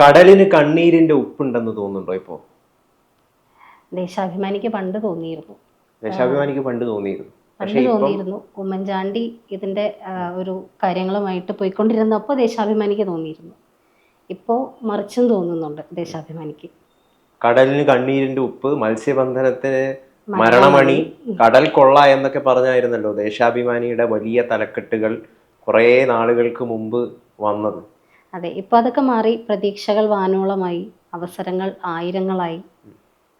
കടലിന് കണ്ണീരിന്റെ ഉപ്പുണ്ടെന്ന് തോന്നുന്നുണ്ടോ ഇപ്പോ? ദേശാഭിമാനിക്ക് പണ്ട് തോന്നിയിരുന്നു. ദേശാഭിമാനിക്ക് പണ്ട് തോന്നിയിരുന്നു. പണ്ട് തോന്നിയിരുന്നു. ഉമ്മൻചാണ്ടി ഇതിന്റെ ഒരു കാര്യങ്ങളുമായിട്ട് പോയിക്കൊണ്ടിരുന്നപ്പോൾ ദേശാഭിമാനിക്ക് തോന്നിയിരുന്നു. ഇപ്പോ മറിച്ചും തോന്നുന്നുണ്ട് ദേശാഭിമാനിക്ക്. കടലിന് കണ്ണീരിന്റെ ഉപ്പ് മത്സ്യബന്ധനത്തിന് മരണമണി കടൽ കൊള്ള എന്നൊക്കെ പറഞ്ഞായിരുന്നല്ലോ ദേശാഭിമാനിയുടെ വലിയ തലക്കെട്ടുകൾ കുറേ നാളുകൾക്ക് മുമ്പ് വന്നത്. അതെ ഇപ്പൊ അതൊക്കെ മാറി പ്രതീക്ഷകൾ വാനോളമായി അവസരങ്ങൾ ആയിരങ്ങളായി.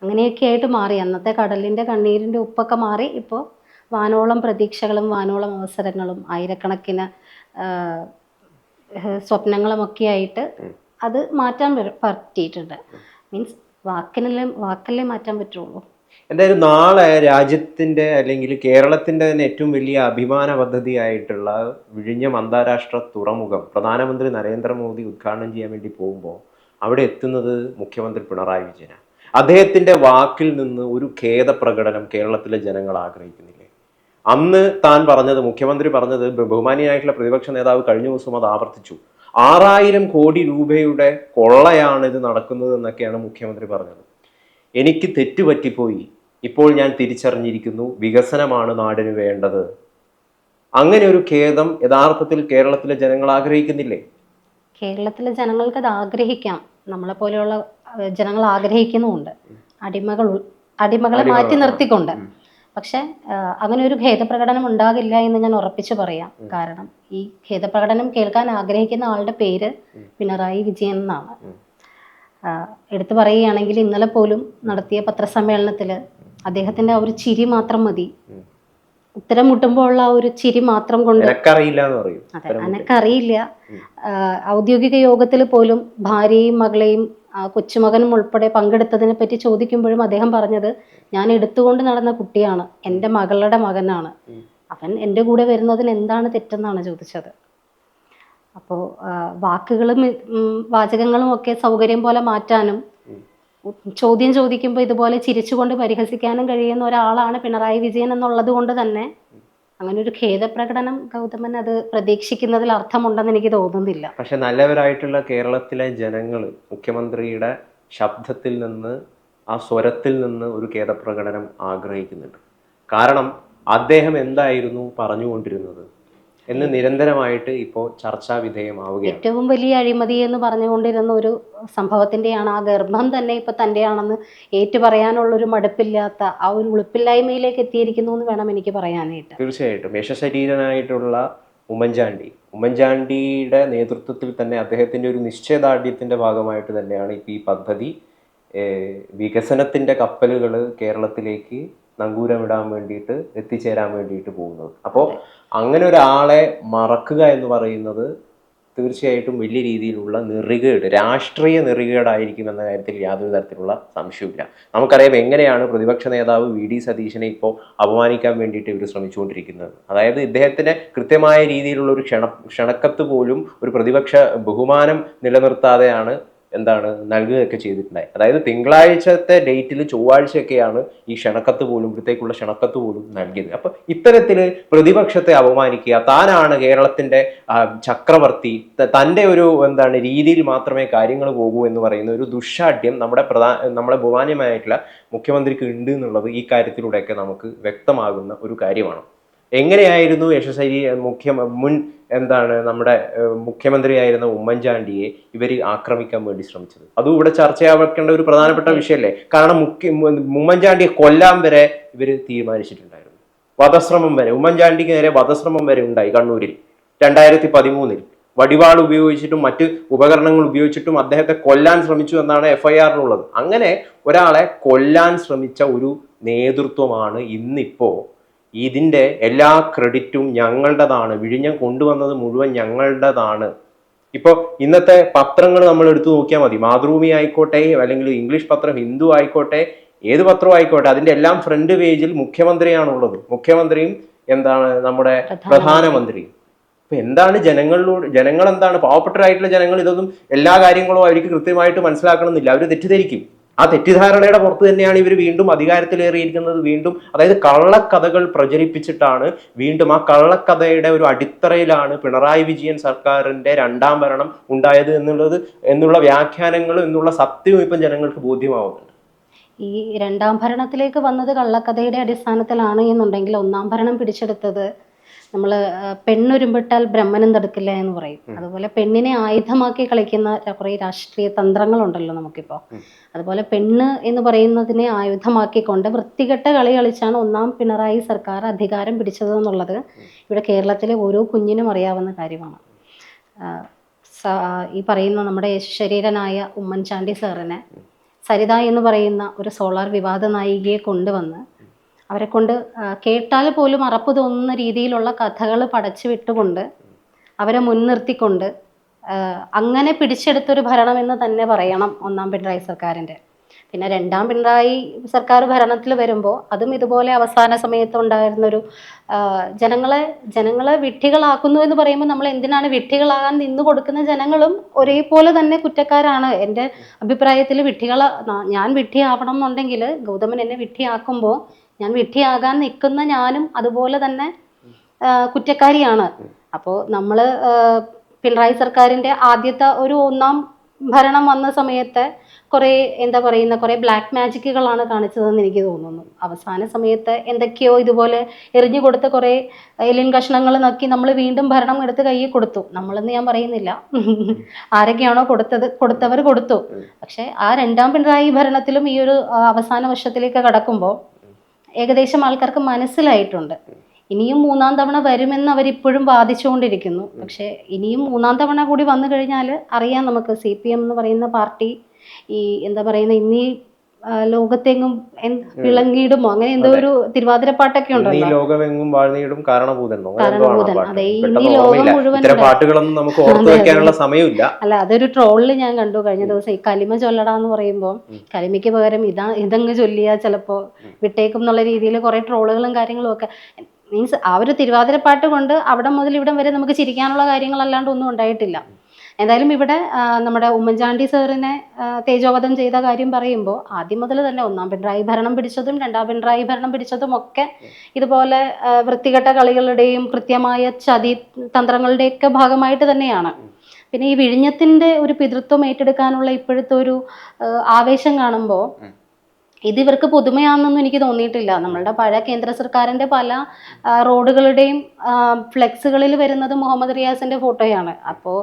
അങ്ങനെയൊക്കെ ആയിട്ട് മാറി. അന്നത്തെ കടലിന്റെ കണ്ണീരിന്റെ ഉപ്പൊക്കെ മാറി ഇപ്പോൾ വാനോളം പ്രതീക്ഷകളും വാനോളം അവസരങ്ങളും ആയിരക്കണക്കിന് സ്വപ്നങ്ങളും ഒക്കെ സ്വപ്നങ്ങളുമൊക്കെ ആയിട്ട് അത് മാറ്റാൻ പറ്റിയിട്ടുണ്ട്. മീൻസ് വാക്കിനല്ലേ വാക്കല്ലേ മാറ്റാൻ പറ്റുള്ളൂ. എന്തായാലും നാളെ രാജ്യത്തിന്റെ അല്ലെങ്കിൽ കേരളത്തിന്റെ തന്നെ ഏറ്റവും വലിയ അഭിമാന പദ്ധതിയായിട്ടുള്ള വിഴിഞ്ഞം അന്താരാഷ്ട്ര തുറമുഖം പ്രധാനമന്ത്രി നരേന്ദ്രമോദി ഉദ്ഘാടനം ചെയ്യാൻ വേണ്ടി പോകുമ്പോൾ അവിടെ എത്തുന്നത് മുഖ്യമന്ത്രി പിണറായി വിജയനാണ് അദ്ദേഹത്തിന്റെ വാക്കിൽ നിന്ന് ഒരു ഖേദപ്രകടനം കേരളത്തിലെ ജനങ്ങൾ ആഗ്രഹിക്കുന്നില്ലേ? അന്ന് താൻ പറഞ്ഞത് മുഖ്യമന്ത്രി പറഞ്ഞത് ബഹുമാനിയായിട്ടുള്ള പ്രതിപക്ഷ നേതാവ് കഴിഞ്ഞ ദിവസം അത് ആവർത്തിച്ചു. ആറായിരം കോടി രൂപയുടെ കൊള്ളയാണ് ഇത് നടക്കുന്നത് എന്നൊക്കെയാണ് മുഖ്യമന്ത്രി പറഞ്ഞത്. എനിക്ക് തെറ്റുപറ്റിപ്പോയി. ഇപ്പോൾ ഞാൻ തിരിച്ചറിഞ്ഞിരിക്കുന്നു വികസനമാണ് നാടിന് വേണ്ടത്. അങ്ങനെ ഒരു ഖേദം യഥാർത്ഥത്തിൽ കേരളത്തിലെ ജനങ്ങൾ ആഗ്രഹിക്കുന്നില്ലേ? കേരളത്തിലെ ജനങ്ങൾക്ക് അത് ആഗ്രഹിക്കാം. നമ്മളെ പോലെയുള്ള ജനങ്ങൾ ആഗ്രഹിക്കുന്നുമുണ്ട്. അടിമകൾ അടിമകളെ മാറ്റി നിർത്തിക്കൊണ്ട്. പക്ഷെ അങ്ങനെ ഒരു ഖേദപ്രകടനം ഉണ്ടാകില്ല എന്ന് ഞാൻ ഉറപ്പിച്ചു പറയാം. കാരണം ഈ ഖേദപ്രകടനം കേൾക്കാൻ ആഗ്രഹിക്കുന്ന ആളുടെ പേര് പിണറായി വിജയൻ എന്നാണ്. എടുത്തു പറയുകയാണെങ്കിൽ ഇന്നലെ പോലും നടത്തിയ പത്രസമ്മേളനത്തിൽ അദ്ദേഹത്തിന്റെ ആ ഒരു ചിരി മാത്രം മതി. ഉത്തരം മുട്ടുമ്പോൾ ഉള്ള ആ ഒരു ചിരി മാത്രം കൊണ്ട് അതെ എനക്കറിയില്ല ഔദ്യോഗിക യോഗത്തിൽ പോലും ഭാര്യയും മകളെയും കൊച്ചുമകനും ഉൾപ്പെടെ പങ്കെടുത്തതിനെ പറ്റി ചോദിക്കുമ്പോഴും അദ്ദേഹം പറഞ്ഞത് ഞാൻ എടുത്തുകൊണ്ട് നടന്ന കുട്ടിയാണ്. എന്റെ മകളുടെ മകനാണ്. അവൻ എന്റെ കൂടെ വരുന്നതിന് എന്താണ് തെറ്റെന്നാണ് ചോദിച്ചത്. അപ്പോൾ വാക്കുകളും വാചകങ്ങളും ഒക്കെ സൗകര്യം പോലെ മാറ്റാനും ചോദ്യം ചോദിക്കുമ്പോൾ ഇതുപോലെ ചിരിച്ചുകൊണ്ട് പരിഹസിക്കാനും കഴിയുന്ന ഒരാളാണ് പിണറായി വിജയൻ എന്നുള്ളത് കൊണ്ട് തന്നെ അങ്ങനെ ഒരു ഖേദപ്രകടനം ഗൗതമൻ അത് പ്രതീക്ഷിക്കുന്നതിൽ അർത്ഥമുണ്ടെന്ന് എനിക്ക് തോന്നുന്നില്ല. പക്ഷെ നല്ലവരായിട്ടുള്ള കേരളത്തിലെ ജനങ്ങൾ മുഖ്യമന്ത്രിയുടെ ശബ്ദത്തിൽ നിന്ന് ആ സ്വരത്തിൽ നിന്ന് ഒരു ഖേദപ്രകടനം ആഗ്രഹിക്കുന്നുണ്ട്. കാരണം അദ്ദേഹം എന്തായിരുന്നു പറഞ്ഞുകൊണ്ടിരുന്നത്? എന്ന് നിരന്തരമായിട്ട് ഇപ്പോൾ ചർച്ചാ വിധേയമാവുകയാണ്. ഏറ്റവും വലിയ അഴിമതി എന്ന് പറഞ്ഞുകൊണ്ടിരുന്ന ഒരു സംഭവത്തിന്റെയാണ് ആ ഗർഭം തന്നെ ഇപ്പൊ തന്റെയാണെന്ന് ഏറ്റു പറയാനുള്ളൊരു മടുപ്പില്ലാത്ത ആ ഒരു ഉളുപ്പില്ലായ്മയിലേക്ക് എത്തിയിരിക്കുന്നു എന്ന് വേണം എനിക്ക് പറയാനായിട്ട്. തീർച്ചയായിട്ടും. യശശരീരനായിട്ടുള്ള ഉമ്മൻചാണ്ടി. ഉമ്മൻചാണ്ടിയുടെ നേതൃത്വത്തിൽ തന്നെ അദ്ദേഹത്തിന്റെ ഒരു നിശ്ചയദാർഢ്യത്തിന്റെ ഭാഗമായിട്ട് തന്നെയാണ് ഇപ്പോൾ ഈ പദ്ധതി. വികസനത്തിന്റെ വികസനത്തിന്റെ കപ്പലുകൾ കേരളത്തിലേക്ക് നങ്കൂരമിടാൻ വേണ്ടിയിട്ട് എത്തിച്ചേരാൻ വേണ്ടിയിട്ട് പോകുന്നത്. അപ്പോൾ അങ്ങനെ ഒരാളെ മറക്കുക എന്ന് പറയുന്നത് തീർച്ചയായിട്ടും വലിയ രീതിയിലുള്ള നെറികേട് രാഷ്ട്രീയ നെറികേടായിരിക്കും എന്ന കാര്യത്തിൽ യാതൊരു തരത്തിലുള്ള സംശയമില്ല നമുക്കറിയാം എങ്ങനെയാണ് പ്രതിപക്ഷ നേതാവ് വി ഡി സതീശനെ ഇപ്പോൾ അപമാനിക്കാൻ വേണ്ടിയിട്ട് ഇവർ ശ്രമിച്ചുകൊണ്ടിരിക്കുന്നത്. അതായത് ഇദ്ദേഹത്തിന് കൃത്യമായ രീതിയിലുള്ള ഒരു ക്ഷണ ക്ഷണക്കത്ത് പോലും ഒരു പ്രതിപക്ഷ ബഹുമാനം നിലനിർത്താതെയാണ് എന്താണ് നൽകുകയൊക്കെ ചെയ്തിട്ടുണ്ടായി. അതായത് തിങ്കളാഴ്ചത്തെ ഡേറ്റിൽ ചൊവ്വാഴ്ചയൊക്കെയാണ് ഈ ക്ഷണക്കത്ത് പോലും ഇവിടത്തേക്കുള്ള ക്ഷണക്കത്ത് പോലും നൽകിയത്. അപ്പൊ ഇത്തരത്തിൽ പ്രതിപക്ഷത്തെ അപമാനിക്കുക താനാണ് കേരളത്തിന്റെ ചക്രവർത്തി ത- തന്റെ ഒരു എന്താണ് രീതിയിൽ മാത്രമേ കാര്യങ്ങൾ പോകൂ എന്ന് പറയുന്ന ഒരു ദുഷാഢ്യം നമ്മുടെ പ്രധാന നമ്മുടെ ബഹുമാന്യമായിട്ടുള്ള മുഖ്യമന്ത്രിക്ക് ഉണ്ട് എന്നുള്ളത് ഈ കാര്യത്തിലൂടെയൊക്കെ നമുക്ക് വ്യക്തമാകുന്ന ഒരു കാര്യമാണ്. എങ്ങനെയായിരുന്നു യശസ്വരി മുഖ്യ മുൻ എന്താണ് നമ്മുടെ മുഖ്യമന്ത്രിയായിരുന്ന ഉമ്മൻചാണ്ടിയെ ഇവർ ആക്രമിക്കാൻ വേണ്ടി ശ്രമിച്ചത്? അതും ഇവിടെ ചർച്ചയാവേണ്ട ഒരു പ്രധാനപ്പെട്ട വിഷയമല്ലേ? കാരണം മുഖ്യ ഉമ്മൻചാണ്ടിയെ കൊല്ലാൻ വരെ ഇവർ തീരുമാനിച്ചിട്ടുണ്ടായിരുന്നു. വധശ്രമം വരെ ഉമ്മൻചാണ്ടിക്ക് നേരെ വധശ്രമം വരെ ഉണ്ടായി കണ്ണൂരിൽ രണ്ടായിരത്തി പതിമൂന്നിൽ വടിവാൾ ഉപയോഗിച്ചിട്ടും മറ്റ് ഉപകരണങ്ങൾ ഉപയോഗിച്ചിട്ടും അദ്ദേഹത്തെ കൊല്ലാൻ ശ്രമിച്ചു എന്നാണ് എഫ് ഐ ആറിനുള്ളത് അങ്ങനെ ഒരാളെ കൊല്ലാൻ ശ്രമിച്ച ഒരു നേതൃത്വമാണ് ഇന്നിപ്പോ ഇതിന്റെ എല്ലാ ക്രെഡിറ്റും ഞങ്ങളുടേതാണ്. വിഴിഞ്ഞം കൊണ്ടുവന്നത് മുഴുവൻ ഞങ്ങളുടേതാണ്. ഇപ്പോൾ ഇന്നത്തെ പത്രങ്ങൾ നമ്മൾ എടുത്തു നോക്കിയാൽ മതി. മാതൃഭൂമി ആയിക്കോട്ടെ അല്ലെങ്കിൽ ഇംഗ്ലീഷ് പത്രം ഹിന്ദു ആയിക്കോട്ടെ ഏത് പത്രവും ആയിക്കോട്ടെ അതിന്റെ എല്ലാം ഫ്രണ്ട് പേജിൽ മുഖ്യമന്ത്രിയാണുള്ളത്. മുഖ്യമന്ത്രിയും എന്താണ് നമ്മുടെ പ്രധാനമന്ത്രിയും അപ്പൊ എന്താണ് ജനങ്ങളിലൂടെ ജനങ്ങൾ എന്താണ് പാവപ്പെട്ടവരായിട്ടുള്ള ജനങ്ങൾ ഇതൊന്നും എല്ലാ കാര്യങ്ങളും അവർക്ക് കൃത്യമായിട്ട് മനസ്സിലാക്കണമെന്നില്ല. അവർ തെറ്റിദ്ധരിക്കും. ആ തെറ്റിദ്ധാരണയുടെ പുറത്ത് തന്നെയാണ് ഇവർ വീണ്ടും അധികാരത്തിലേറിയിരിക്കുന്നത്. വീണ്ടും അതായത് കള്ളക്കഥകൾ പ്രചരിപ്പിച്ചിട്ടാണ് വീണ്ടും ആ കള്ളക്കഥയുടെ ഒരു അടിത്തറയിലാണ് പിണറായി വിജയൻ സർക്കാരിന്റെ രണ്ടാം ഭരണം ഉണ്ടായത് എന്നുള്ളത് എന്നുള്ള വ്യാഖ്യാനങ്ങളും എന്നുള്ള സത്യവും ഇപ്പം ജനങ്ങൾക്ക് ബോധ്യമാവുന്നുണ്ട്. ഈ രണ്ടാം ഭരണത്തിലേക്ക് വന്നത് കള്ളക്കഥയുടെ അടിസ്ഥാനത്തിലാണ് എന്നുണ്ടെങ്കിൽ ഒന്നാം ഭരണം പിടിച്ചെടുത്തത് നമ്മൾ പെണ്ണുരുമ്പിട്ടാൽ ബ്രഹ്മനും തടുക്കില്ല എന്ന് പറയും. അതുപോലെ പെണ്ണിനെ ആയുധമാക്കി കളിക്കുന്ന കുറേ രാഷ്ട്രീയ തന്ത്രങ്ങളുണ്ടല്ലോ നമുക്കിപ്പോൾ അതുപോലെ പെണ്ണ് എന്ന് പറയുന്നതിനെ ആയുധമാക്കിക്കൊണ്ട് വൃത്തികെട്ട കളി കളിച്ചാണ് ഒന്നാം പിണറായി സർക്കാർ അധികാരം പിടിച്ചത് എന്നുള്ളത് ഇവിടെ കേരളത്തിലെ ഓരോ കുഞ്ഞിനും അറിയാവുന്ന കാര്യമാണ്. ഈ പറയുന്ന നമ്മുടെ ശരീരനായ ഉമ്മൻചാണ്ടി സാറിനെ സരിത എന്ന് പറയുന്ന ഒരു സോളാർ വിവാദ നായികയെ കൊണ്ടുവന്ന് അവരെ കൊണ്ട് കേട്ടാൽ പോലും അറപ്പ് തോന്നുന്ന രീതിയിലുള്ള കഥകൾ പടച്ചു വിട്ടുകൊണ്ട് അവരെ മുൻനിർത്തിക്കൊണ്ട് അങ്ങനെ പിടിച്ചെടുത്തൊരു എന്ന് തന്നെ പറയണം ഒന്നാം പിണറായി സർക്കാരിന്റെ. പിന്നെ രണ്ടാം പിണറായി സർക്കാർ ഭരണത്തിൽ വരുമ്പോൾ അതും ഇതുപോലെ അവസാന സമയത്ത് ഉണ്ടായിരുന്നൊരു ജനങ്ങളെ ജനങ്ങളെ വിട്ടികളാക്കുന്നു എന്ന് പറയുമ്പോൾ നമ്മൾ എന്തിനാണ് വിഡ്ഢികളാകാൻ നിന്ന് കൊടുക്കുന്ന ജനങ്ങളും ഒരേപോലെ തന്നെ കുറ്റക്കാരാണ്. എന്റെ അഭിപ്രായത്തിൽ വിഡ്ഢികള ഞാൻ വിഡ്ഢിയാവണം എന്നുണ്ടെങ്കിൽ ഗൗതമൻ എന്നെ വിഡ്ഢിയാക്കുമ്പോൾ ഞാൻ വിഡ്ഢിയാകാൻ നിൽക്കുന്ന ഞാനും അതുപോലെ തന്നെ കുറ്റക്കാരിയാണ്. അപ്പോൾ നമ്മൾ പിണറായി സർക്കാരിന്റെ ആദ്യത്തെ ഒരു ഒന്നാം ഭരണം വന്ന സമയത്ത് കുറേ എന്താ പറയുന്ന കുറേ ബ്ലാക്ക് മാജിക്കുകളാണ് കാണിച്ചതെന്ന് എനിക്ക് തോന്നുന്നു. അവസാന സമയത്ത് എന്തൊക്കെയോ ഇതുപോലെ എറിഞ്ഞു കൊടുത്ത കുറേ എലിൻ കഷ്ണങ്ങൾ നോക്കി നമ്മൾ വീണ്ടും ഭരണം എടുത്ത് കയ്യിൽ കൊടുത്തു. നമ്മളെന്ന് ഞാൻ പറയുന്നില്ല. ആരൊക്കെയാണോ കൊടുത്തത് കൊടുത്തവർ കൊടുത്തു. പക്ഷേ ആ രണ്ടാം പിണറായി ഭരണത്തിലും ഈ ഒരു അവസാന വർഷത്തിലേക്ക് കടക്കുമ്പോൾ ഏകദേശം ആൾക്കാർക്ക് മനസ്സിലായിട്ടുണ്ട്. ഇനിയും മൂന്നാം തവണ വരുമെന്ന് അവരിപ്പോഴും വാദിച്ചുകൊണ്ടിരിക്കുന്നു. പക്ഷേ ഇനിയും മൂന്നാം തവണ കൂടി വന്നു കഴിഞ്ഞാൽ അറിയാം നമുക്ക് സി പി എം എന്ന് പറയുന്ന പാർട്ടി ഈ എന്താ പറയുന്ന ഇന്നീ ലോകത്തെങ്ങും വിളങ്ങിയിടുമോ? അങ്ങനെ എന്തോ ഒരു തിരുവാതിരപ്പാട്ടൊക്കെ ഈ ഉണ്ടല്ലോ ലോകമെങ്ങും വാഴ്ന്നിടും കാരണഭൂതനോ കാരണഭൂതൻ. അതെ, ഈ ലോകം മുഴുവൻ ഇത്തരം പാട്ടുകളൊന്നും നമുക്ക് ഓർത്തു വെക്കാനുള്ള സമയമില്ല. അല്ല അതൊരു ട്രോളിൽ ഞാൻ കണ്ടു കഴിഞ്ഞ ദിവസം. ഈ കലിമ ചൊല്ലടാ എന്ന് പറയുമ്പോൾ കലിമയ്ക്ക് പകരം ഇതാ ഇതങ്ങ് ചൊല്ലിയാ ചിലപ്പോ വിട്ടേക്കും എന്നുള്ള രീതിയിൽ കുറെ ട്രോളുകളും കാര്യങ്ങളും ഒക്കെ. മീൻസ് ആ ഒരു തിരുവാതിരപ്പാട്ട് കൊണ്ട് അവിടെ മുതൽ ഇവിടം വരെ നമുക്ക് ചിരിക്കാനുള്ള കാര്യങ്ങളല്ലാണ്ട് ഒന്നും ഉണ്ടായിട്ടില്ല. എന്തായാലും ഇവിടെ നമ്മുടെ ഉമ്മൻചാണ്ടി സാറിനെ തേജോവധം ചെയ്ത കാര്യം പറയുമ്പോൾ ആദ്യം മുതൽ തന്നെ ഒന്നാം പിണറായി ഭരണം പിടിച്ചതും രണ്ടാം പിണറായി ഭരണം പിടിച്ചതും ഒക്കെ ഇതുപോലെ വൃത്തികെട്ട കളികളുടെയും കൃത്യമായ ചതി തന്ത്രങ്ങളുടെയൊക്കെ ഭാഗമായിട്ട് തന്നെയാണ്. പിന്നെ ഈ വിഴിഞ്ഞത്തിന്റെ ഒരു പിതൃത്വം ഏറ്റെടുക്കാനുള്ള ഇപ്പോഴത്തെ ഒരു ആവേശം കാണുമ്പോൾ ഇത് ഇവർക്ക് പുതുമയാണെന്നൊന്നും എനിക്ക് തോന്നിയിട്ടില്ല. നമ്മളുടെ പഴയ കേന്ദ്ര സർക്കാരിന്റെ പല റോഡുകളുടെയും ഫ്ലെക്സുകളിൽ വരുന്നത് മുഹമ്മദ് റിയാസിന്റെ ഫോട്ടോയാണ്. അപ്പോൾ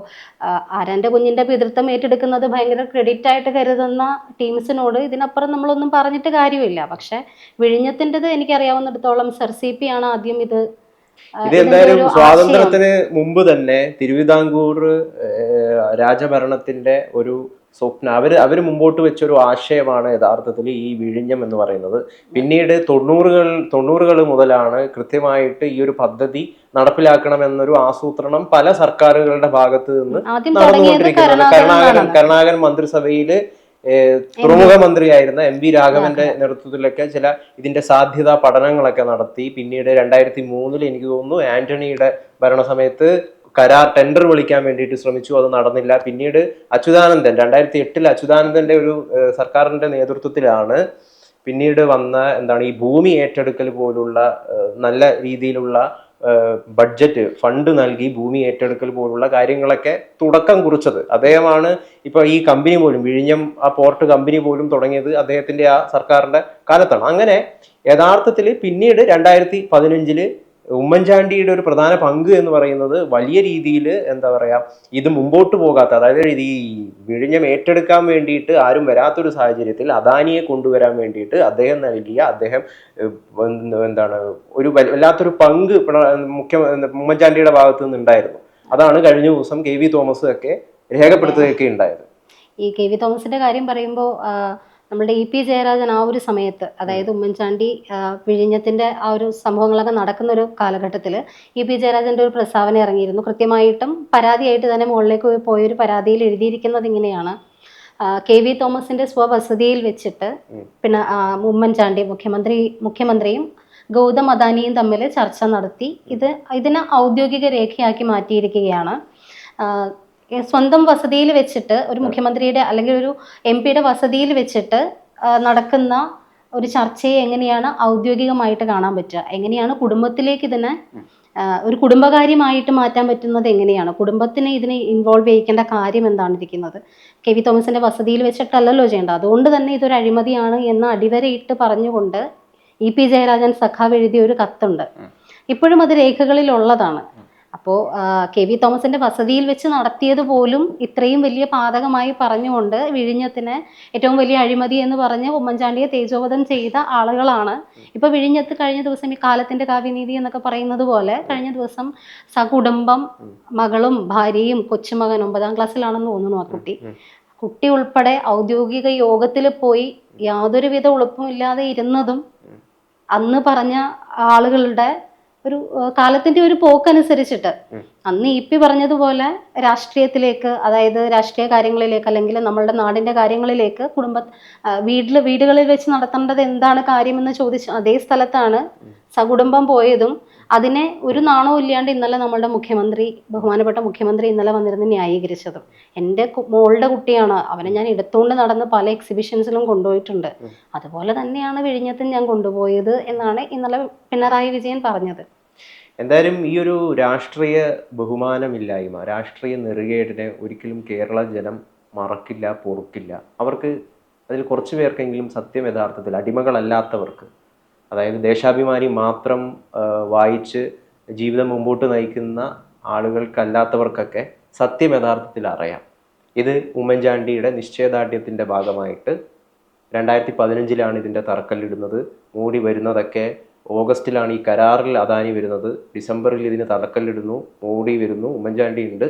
ആരന്റെ കുഞ്ഞിന്റെ പിതൃത്വം ഏറ്റെടുക്കുന്നത് ഭയങ്കര ക്രെഡിറ്റ് ആയിട്ട് കരുതുന്ന ടീംസിനോട് ഇതിനപ്പുറം നമ്മളൊന്നും പറഞ്ഞിട്ട് കാര്യമില്ല. പക്ഷെ വിഴിഞ്ഞത്തിന്റെത് എനിക്കറിയാവുന്നിടത്തോളം സർ സി പി ആണ് ആദ്യം ഇത് ഇത് എന്തായാലും സ്വാതന്ത്ര്യത്തിന് മുമ്പ് തന്നെ തിരുവിതാംകൂർ രാജഭരണത്തിന്റെ ഒരു സ്വപ്നം. അവർ അവർ മുമ്പോട്ട് വെച്ചൊരു ആശയമാണ് യഥാർത്ഥത്തിൽ ഈ വിഴിഞ്ഞം എന്ന് പറയുന്നത്. പിന്നീട് തൊണ്ണൂറുകൾ തൊണ്ണൂറുകൾ മുതലാണ് കൃത്യമായിട്ട് ഈ ഒരു പദ്ധതി നടപ്പിലാക്കണം എന്നൊരു ആസൂത്രണം പല സർക്കാരുകളുടെ ഭാഗത്ത് നിന്ന് നടന്നുകൊണ്ടിരിക്കുന്നത്. കരുണാകരൻ കരുണാകരൻ മന്ത്രിസഭയിൽ തുറമുഖ മന്ത്രിയായിരുന്ന എം വി രാഘവന്റെ നേതൃത്വത്തിലൊക്കെ ചില ഇതിന്റെ സാധ്യതാ പഠനങ്ങളൊക്കെ നടത്തി. പിന്നീട് രണ്ടായിരത്തി മൂന്നിൽ എനിക്ക് തോന്നുന്നു ആന്റണിയുടെ ഭരണസമയത്ത് കരാർ ടെൻഡർ വിളിക്കാൻ വേണ്ടിയിട്ട് ശ്രമിച്ചു. അത് നടന്നില്ല. പിന്നീട് അച്യുതാനന്ദൻ രണ്ടായിരത്തി എട്ടിൽ അച്യുതാനന്ദന്റെ ഒരു സർക്കാരിന്റെ നേതൃത്വത്തിലാണ് പിന്നീട് വന്ന എന്താണ് ഈ ഭൂമി ഏറ്റെടുക്കൽ പോലുള്ള നല്ല രീതിയിലുള്ള ബഡ്ജറ്റ് ഫണ്ട് നൽകി ഭൂമി ഏറ്റെടുക്കൽ പോലുള്ള കാര്യങ്ങളൊക്കെ തുടക്കം കുറിച്ചത്. അദ്ദേഹമാണ് ഇപ്പൊ ഈ കമ്പനി പോലും വിഴിഞ്ഞം ആ പോർട്ട് കമ്പനി പോലും തുടങ്ങിയത് അദ്ദേഹത്തിന്റെ ആ സർക്കാരിന്റെ കാലത്താണ്. അങ്ങനെ യഥാർത്ഥത്തിൽ പിന്നീട് രണ്ടായിരത്തി പതിനഞ്ചിൽ ഉമ്മൻചാണ്ടിയുടെ ഒരു പ്രധാന പങ്ക് എന്ന് പറയുന്നത് വലിയ രീതിയിൽ എന്താ പറയുക ഇത് മുമ്പോട്ട് പോകാത്ത അതായത് ഈ വിഴിഞ്ഞം ഏറ്റെടുക്കാൻ വേണ്ടിയിട്ട് ആരും വരാത്തൊരു സാഹചര്യത്തിൽ അദാനിയെ കൊണ്ടുവരാൻ വേണ്ടിയിട്ട് അദ്ദേഹം നൽകിയ അദ്ദേഹം എന്താണ് ഒരു വല്ലാത്തൊരു പങ്ക് മുഖ്യ ഉമ്മൻചാണ്ടിയുടെ ഭാഗത്ത് നിന്നുണ്ടായിരുന്നു. അതാണ് കഴിഞ്ഞ ദിവസം കെ വി തോമസ് ഒക്കെ രേഖപ്പെടുത്തുകയൊക്കെ ഉണ്ടായത്. ഈ കെ വി തോമസിന്റെ കാര്യം പറയുമ്പോൾ നമ്മുടെ ഇ പി ജയരാജൻ ആ ഒരു സമയത്ത് അതായത് ഉമ്മൻചാണ്ടി വിഴിഞ്ഞത്തിന്റെ ആ ഒരു സംഭവങ്ങളൊക്കെ നടക്കുന്ന ഒരു കാലഘട്ടത്തിൽ ഇ പി ജയരാജന്റെ ഒരു പ്രസ്താവന ഇറങ്ങിയിരുന്നു. കൃത്യമായിട്ടും പരാതിയായിട്ട് തന്നെ മുകളിലേക്ക് പോയി- പോയൊരു പരാതിയിൽ എഴുതിയിരിക്കുന്നത് ഇങ്ങനെയാണ്. കെ വി തോമസിന്റെ സ്വവസതിയിൽ വെച്ചിട്ട് പിന്നെ ഉമ്മൻചാണ്ടി മുഖ്യമന്ത്രി മുഖ്യമന്ത്രിയും ഗൗതം അദാനിയും തമ്മിൽ ചർച്ച നടത്തി. ഇത് ഇതിനെ ഔദ്യോഗിക രേഖയാക്കി മാറ്റിയിരിക്കുകയാണ്. സ്വന്തം വസതിയിൽ വെച്ചിട്ട് ഒരു മുഖ്യമന്ത്രിയുടെ അല്ലെങ്കിൽ ഒരു എം പിയുടെ വസതിയിൽ വെച്ചിട്ട് നടക്കുന്ന ഒരു ചർച്ചയെ എങ്ങനെയാണ് ഔദ്യോഗികമായിട്ട് കാണാൻ പറ്റുക? എങ്ങനെയാണ് കുടുംബത്തിലേക്ക് ഇതിനെ ഒരു കുടുംബകാര്യമായിട്ട് മാറ്റാൻ പറ്റുന്നത് എങ്ങനെയാണ്? കുടുംബത്തിനെ ഇതിനെ ഇൻവോൾവ് ചെയ്യിക്കേണ്ട കാര്യം എന്താണ് ഇരിക്കുന്നത്? കെ വി തോമസിന്റെ വസതിയിൽ വെച്ചിട്ടല്ലല്ലോ ചെയ്യേണ്ടത്. അതുകൊണ്ട് തന്നെ ഇതൊരു അഴിമതിയാണ് എന്ന് അടിവരയിട്ട് പറഞ്ഞുകൊണ്ട് ഇ പി ജയരാജൻ സഖാവ് എഴുതിയ ഒരു കത്തുണ്ട്. ഇപ്പോഴും അത് രേഖകളിൽ ഉള്ളതാണ് അപ്പോൾ കെ വി തോമസിന്റെ വസതിയിൽ വെച്ച് നടത്തിയത് പോലും ഇത്രയും വലിയ പാതകമായി പറഞ്ഞുകൊണ്ട് വിഴിഞ്ഞത്തിന് ഏറ്റവും വലിയ അഴിമതി എന്ന് പറഞ്ഞ് ഉമ്മൻചാണ്ടിയെ തേജോവധം ചെയ്ത ആളുകളാണ്. ഇപ്പൊ വിഴിഞ്ഞത്ത് കഴിഞ്ഞ ദിവസം ഈ കാലത്തിന്റെ കാവ്യനീതി എന്നൊക്കെ പറയുന്നത് പോലെ കഴിഞ്ഞ ദിവസം സകുടുംബം മകളും ഭാര്യയും കൊച്ചുമകൻ ഒമ്പതാം ക്ലാസ്സിലാണെന്ന് തോന്നുന്നു ആ കുട്ടി. കുട്ടി ഉൾപ്പെടെ ഔദ്യോഗിക യോഗത്തിൽ പോയി യാതൊരുവിധ ഉളുപ്പുമില്ലാതെ ഇരുന്നതും അന്ന് പറഞ്ഞ ആളുകളുടെ ഒരു കാലത്തിന്റെ ഒരു പോക്കനുസരിച്ചിട്ട്. അന്ന് ഇ പി പറഞ്ഞതുപോലെ രാഷ്ട്രീയത്തിലേക്ക് അതായത് രാഷ്ട്രീയ കാര്യങ്ങളിലേക്ക് അല്ലെങ്കിൽ നമ്മളുടെ നാടിന്റെ കാര്യങ്ങളിലേക്ക് കുടുംബ വീട്ടിൽ വീട്ടിൽ വീടുകളിൽ വെച്ച് നടത്തേണ്ടത് എന്താണ് കാര്യമെന്ന് ചോദിച്ച അതേ സ്ഥലത്താണ് സകുടുംബം പോയതും അതിനെ ഒരു നാണവും ഇല്ലാണ്ട് ഇന്നലെ നമ്മളുടെ മുഖ്യമന്ത്രി ബഹുമാനപ്പെട്ട മുഖ്യമന്ത്രി ഇന്നലെ വന്നിരുന്ന് ന്യായീകരിച്ചതും. എന്റെ മോളുടെ കുട്ടിയാണ്. അവനെ ഞാൻ എടുത്തുകൊണ്ട് നടന്ന് പല എക്സിബിഷൻസിലും കൊണ്ടുപോയിട്ടുണ്ട്. അതുപോലെ തന്നെയാണ് വിഴിഞ്ഞത്തും ഞാൻ കൊണ്ടുപോയത് എന്നാണ് ഇന്നലെ പിണറായി വിജയൻ പറഞ്ഞത്. എന്തായാലും ഈ ഒരു രാഷ്ട്രീയ ബഹുമാനമില്ലായ്മ രാഷ്ട്രീയ നെറുകേടിനെ ഒരിക്കലും കേരള ജനം മറക്കില്ല പൊറുക്കില്ല. അവർക്ക് അതിൽ കുറച്ചു പേർക്കെങ്കിലും സത്യം യഥാർത്ഥത്തിൽ അടിമകളല്ലാത്തവർക്ക് അതായത് ദേശാഭിമാനി മാത്രം വായിച്ച് ജീവിതം മുമ്പോട്ട് നയിക്കുന്ന ആളുകൾക്കല്ലാത്തവർക്കൊക്കെ സത്യം യഥാർത്ഥത്തിൽ അറിയാം. ഇത് ഉമ്മൻചാണ്ടിയുടെ നിശ്ചയദാർഢ്യത്തിന്റെ ഭാഗമായിട്ട് രണ്ടായിരത്തി പതിനഞ്ചിലാണ് ഇതിന്റെ തറക്കല്ലിടുന്നത്. മോഡി വരുന്നതൊക്കെ ഓഗസ്റ്റിലാണ് ഈ കരാറിൽ അദാനി വരുന്നത്. ഡിസംബറിൽ ഇതിന് തറക്കല്ലിടുന്നു. മോഡി വരുന്നു. ഉമ്മൻചാണ്ടി ഉണ്ട്.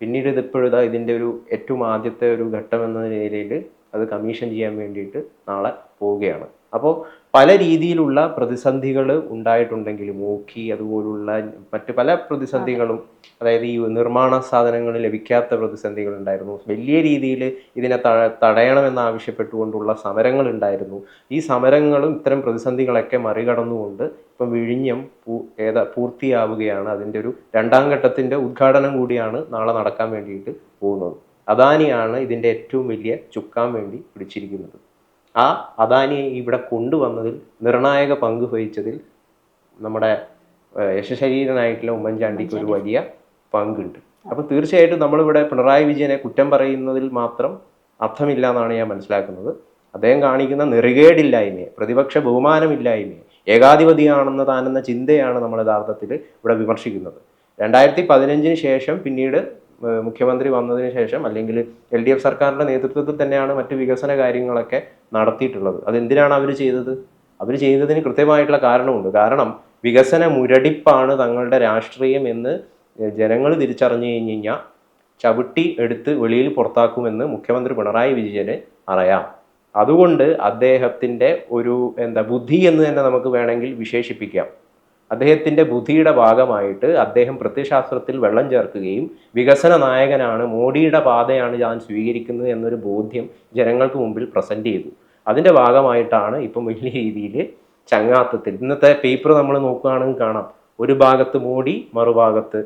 പിന്നീട് ഇതിപ്പോഴിതാ ഇതിന്റെ ഒരു ഏറ്റവും ആദ്യത്തെ ഒരു ഘട്ടം എന്ന നിലയിൽ അത് കമ്മീഷൻ ചെയ്യാൻ വേണ്ടിയിട്ട് നാളെ പോവുകയാണ്. അപ്പോൾ പല രീതിയിലുള്ള പ്രതിസന്ധികൾ ഉണ്ടായിട്ടുണ്ടെങ്കിലും ഓക്കി അതുപോലുള്ള മറ്റ് പല പ്രതിസന്ധികളും അതായത് ഈ നിർമ്മാണ സാധനങ്ങൾ ലഭിക്കാത്ത പ്രതിസന്ധികൾ ഉണ്ടായിരുന്നു. വലിയ രീതിയിൽ ഇതിനെ തട തടയണമെന്ന് ആവശ്യപ്പെട്ടുകൊണ്ടുള്ള സമരങ്ങൾ ഉണ്ടായിരുന്നു. ഈ സമരങ്ങളും ഇത്തരം പ്രതിസന്ധികളൊക്കെ മറികടന്നുകൊണ്ട് ഇപ്പം വിഴിഞ്ഞം പൂ ഏതാ പൂർത്തിയാവുകയാണ്. അതിന്റെ ഒരു രണ്ടാം ഘട്ടത്തിന്റെ ഉദ്ഘാടനം കൂടിയാണ് നാളെ നടക്കാൻ വേണ്ടിയിട്ട് പോകുന്നത്. അദാനിയാണ് ഇതിന്റെ ഏറ്റവും വലിയ ചുക്കാൻ വേണ്ടി പിടിച്ചിരിക്കുന്നത്. ആ അദാനിയെ ഇവിടെ കൊണ്ടുവന്നതിൽ നിർണായക പങ്ക് വഹിച്ചതിൽ നമ്മുടെ യശശരീരനായിട്ടുള്ള ഉമ്മൻചാണ്ടിക്ക് ഒരു വലിയ പങ്കുണ്ട്. അപ്പം തീർച്ചയായിട്ടും നമ്മളിവിടെ പിണറായി വിജയനെ കുറ്റം പറയുന്നതിൽ മാത്രം അർത്ഥമില്ല എന്നാണ് ഞാൻ മനസ്സിലാക്കുന്നത്. അദ്ദേഹം കാണിക്കുന്ന നെറുകേടില്ലായ്മയെ പ്രതിപക്ഷ ബഹുമാനമില്ലായ്മയെ ഏകാധിപതിയാണെന്ന് താനെന്ന ചിന്തയാണ് നമ്മൾ യഥാർത്ഥത്തിൽ ഇവിടെ വിമർശിക്കുന്നത്. രണ്ടായിരത്തി പതിനഞ്ചിന് ശേഷം പിന്നീട് മുഖ്യമന്ത്രി വന്നതിന് ശേഷം അല്ലെങ്കിൽ എൽ ഡി എഫ് സർക്കാരിന്റെ നേതൃത്വത്തിൽ തന്നെയാണ് മറ്റ് വികസന കാര്യങ്ങളൊക്കെ നടത്തിയിട്ടുള്ളത്. അതെന്തിനാണ് അവർ ചെയ്തത്? അവർ ചെയ്തതിന് കൃത്യമായിട്ടുള്ള കാരണമുണ്ട്. കാരണം വികസന മുരടിപ്പാണ് തങ്ങളുടെ രാഷ്ട്രീയം എന്ന് ജനങ്ങൾ തിരിച്ചറിഞ്ഞു കഴിഞ്ഞ് കഴിഞ്ഞാൽ ചവിട്ടി എടുത്ത് വെളിയിൽ പുറത്താക്കുമെന്ന് മുഖ്യമന്ത്രി പിണറായി വിജയന് അറിയാം. അതുകൊണ്ട് അദ്ദേഹത്തിന്റെ ഒരു എന്താ ബുദ്ധി എന്ന് തന്നെ നമുക്ക് വേണമെങ്കിൽ വിശേഷിപ്പിക്കാം. അദ്ദേഹത്തിന്റെ ബുദ്ധിയുടെ ഭാഗമായിട്ട് അദ്ദേഹം പ്രത്യശാസ്ത്രത്തിൽ വെള്ളം ചേർക്കുകയും വികസന നായകനാണ് മോഡിയുടെ പാതയാണ് ഞാൻ സ്വീകരിക്കുന്നത് എന്നൊരു ബോധ്യം ജനങ്ങൾക്ക് മുമ്പിൽ പ്രസന്റ് ചെയ്തു. അതിന്റെ ഭാഗമായിട്ടാണ് ഇപ്പം വലിയ രീതിയിൽ ചങ്ങാത്തത്തിൽ. ഇന്നത്തെ പേപ്പർ നമ്മൾ നോക്കുകയാണെങ്കിൽ കാണാം. ഒരു ഭാഗത്ത് മോഡി മറുഭാഗത്ത്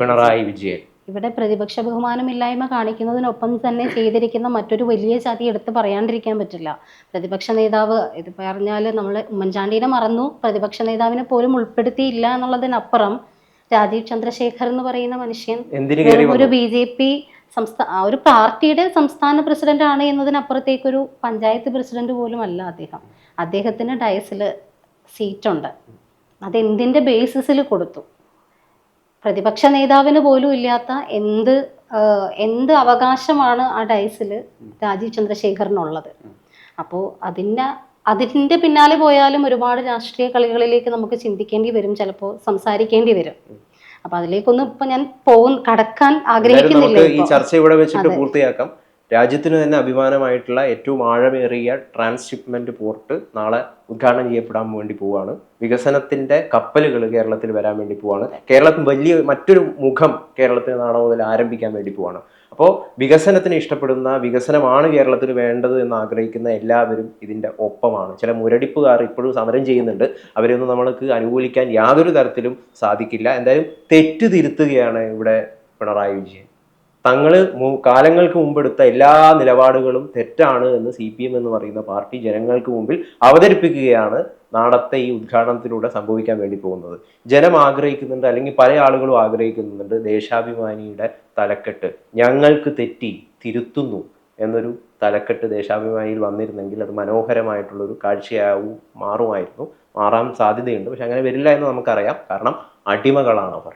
പിണറായി വിജയൻ. ഇവിടെ പ്രതിപക്ഷ ബഹുമാനമില്ലായ്മ കാണിക്കുന്നതിനൊപ്പം തന്നെ ചെയ്തിരിക്കുന്ന മറ്റൊരു വലിയ ചതി എടുത്ത് പറയാണ്ടിരിക്കാൻ പറ്റില്ല. പ്രതിപക്ഷ നേതാവ് ഇത് പറഞ്ഞാൽ നമ്മൾ ഉമ്മൻചാണ്ടീനെ മറന്നു. പ്രതിപക്ഷ നേതാവിനെ പോലും ഉൾപ്പെടുത്തിയില്ല എന്നുള്ളതിനപ്പുറം രാജീവ് ചന്ദ്രശേഖർ എന്ന് പറയുന്ന മനുഷ്യൻ ഒരു ബി ജെ പി സംസ്ഥാന ഒരു പാർട്ടിയുടെ സംസ്ഥാന പ്രസിഡന്റ് ആണ് എന്നതിനപ്പുറത്തേക്ക് ഒരു പഞ്ചായത്ത് പ്രസിഡന്റ് പോലും അല്ല അദ്ദേഹം. അദ്ദേഹത്തിന് ഡയസിൽ സീറ്റുണ്ട്. അത് എന്തിന്റെ ബേസിസിൽ കൊടുത്തു? പ്രതിപക്ഷ നേതാവിന് പോലും ഇല്ലാത്ത എന്ത് എന്ത് അവകാശമാണ് ആ ഡയസിൽ രാജീവ് ചന്ദ്രശേഖറിനുള്ളത് അപ്പോൾ അതിന്റെ അതിന്റെ പിന്നാലെ പോയാലും ഒരുപാട് രാഷ്ട്രീയ കളികളിലേക്ക് നമുക്ക് ചിന്തിക്കേണ്ടി വരും ചിലപ്പോൾ സംസാരിക്കേണ്ടി വരും. അപ്പൊ അതിലേക്കൊന്നും ഇപ്പൊ ഞാൻ പോകും കടക്കാൻ ആഗ്രഹിക്കുന്നില്ല ഈ ചർച്ച ഇവിടെ വെച്ചിട്ട് പൂർത്തിയാക്കാം. രാജ്യത്തിന് തന്നെ അഭിമാനമായിട്ടുള്ള ഏറ്റവും ആഴമേറിയ ട്രാൻസ്ഷിപ്മെന്റ് പോർട്ട് നാളെ ഉദ്ഘാടനം ചെയ്യപ്പെടാൻ വേണ്ടി പോവുകയാണ് വികസനത്തിന്റെ കപ്പലുകൾ കേരളത്തിൽ വരാൻ വേണ്ടി പോവാണ്. കേരളത്തിൽ വലിയ മറ്റൊരു മുഖം കേരളത്തിന് നാളെ മുതൽ ആരംഭിക്കാൻ വേണ്ടി പോവാണ്. അപ്പോൾ വികസനത്തിന് ഇഷ്ടപ്പെടുന്ന വികസനമാണ് കേരളത്തിന് വേണ്ടത് എന്ന് ആഗ്രഹിക്കുന്ന എല്ലാവരും ഇതിന്റെ ഒപ്പമാണ്. ചില മുരടിപ്പുകാർ ഇപ്പോഴും സമരം ചെയ്യുന്നുണ്ട്. അവരെയൊന്നും നമ്മൾക്ക് അനുകൂലിക്കാൻ യാതൊരു തരത്തിലും സാധിക്കില്ല. എന്തായാലും തെറ്റ് തിരുത്തുകയാണ് ഇവിടെ പിണറായി വിജയൻ. തങ്ങൾ കാലങ്ങൾക്ക് മുമ്പെടുത്ത എല്ലാ നിലപാടുകളും തെറ്റാണ് എന്ന് സി പി എം എന്ന് പറയുന്ന പാർട്ടി ജനങ്ങൾക്ക് മുമ്പിൽ അവതരിപ്പിക്കുകയാണ് നാളത്തെ ഈ ഉദ്ഘാടനത്തിലൂടെ സംഭവിക്കാൻ വേണ്ടി പോകുന്നത്. ജനം ആഗ്രഹിക്കുന്നുണ്ട് അല്ലെങ്കിൽ പല ആളുകളും ആഗ്രഹിക്കുന്നുണ്ട് ദേശാഭിമാനിയുടെ തലക്കെട്ട് ഞങ്ങൾക്ക് തെറ്റി തിരുത്തുന്നു എന്നൊരു തലക്കെട്ട് ദേശാഭിമാനിയിൽ വന്നിരുന്നെങ്കിൽ അത് മനോഹരമായിട്ടുള്ളൊരു കാഴ്ചയാവും മാറുമായിരുന്നു. മാറാൻ സാധ്യതയുണ്ട്. പക്ഷെ അങ്ങനെ വരില്ല എന്ന് നമുക്കറിയാം. കാരണം അടിമകളാണ് അവർ